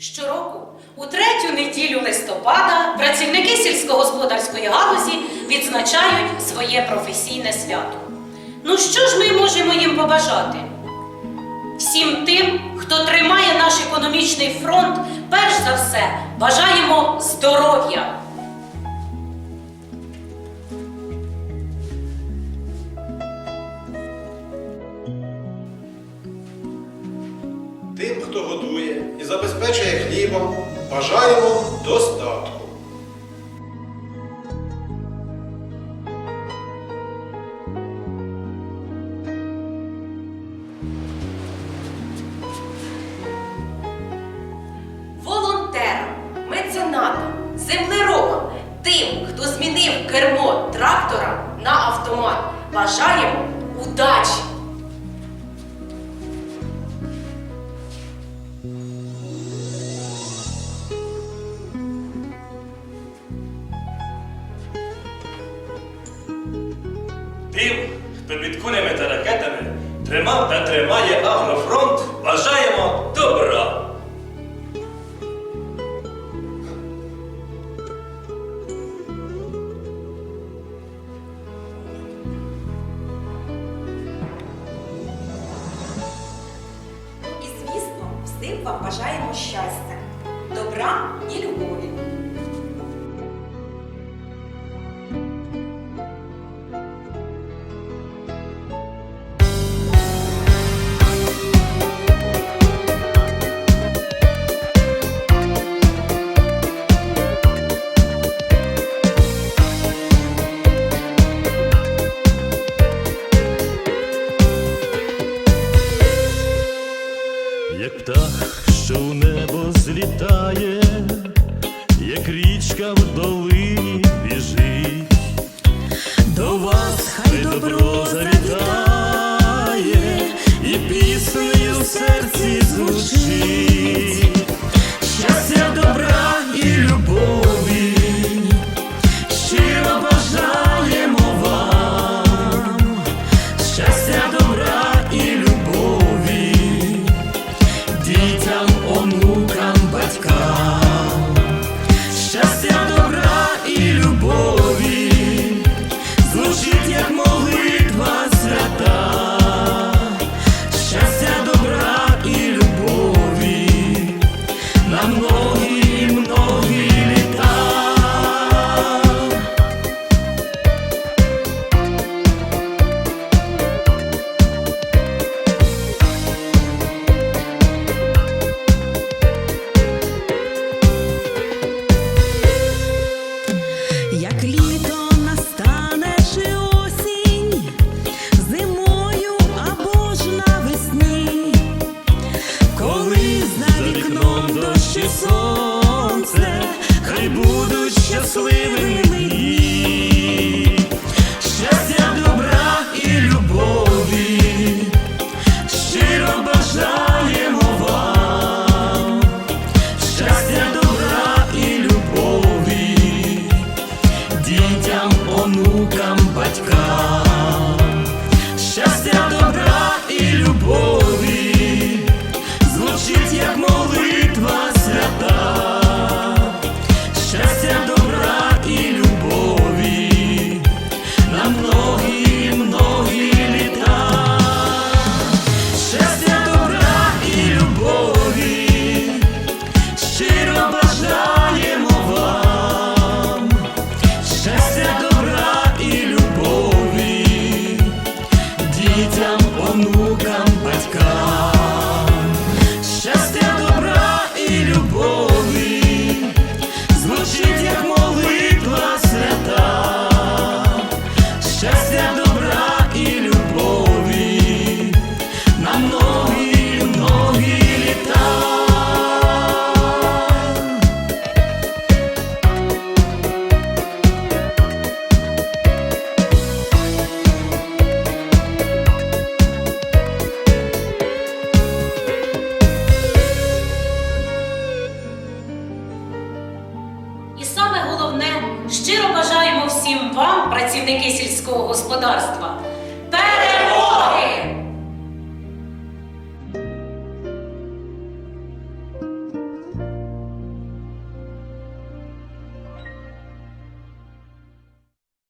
Щороку, у третю неділю листопада, працівники сільськогосподарської галузі відзначають своє професійне свято. Ну що ж ми можемо їм побажати? Всім тим, хто тримає наш економічний фронт, перш за все бажаємо здоров'я. Хто годує і забезпечує хлібом, бажаємо достатку. волонтерам, меценатам, землеробам, тим, хто змінив кермо трактора на автомат. Бажаємо удачі! Тим, хто під та ракетами тримав та тримає агрофронт, бажаємо добра. І звісно, всім вам бажаємо щастя, добра і любові. dzieciom, wnukom. Щиро бажаємо всім вам, працівники сільського господарства,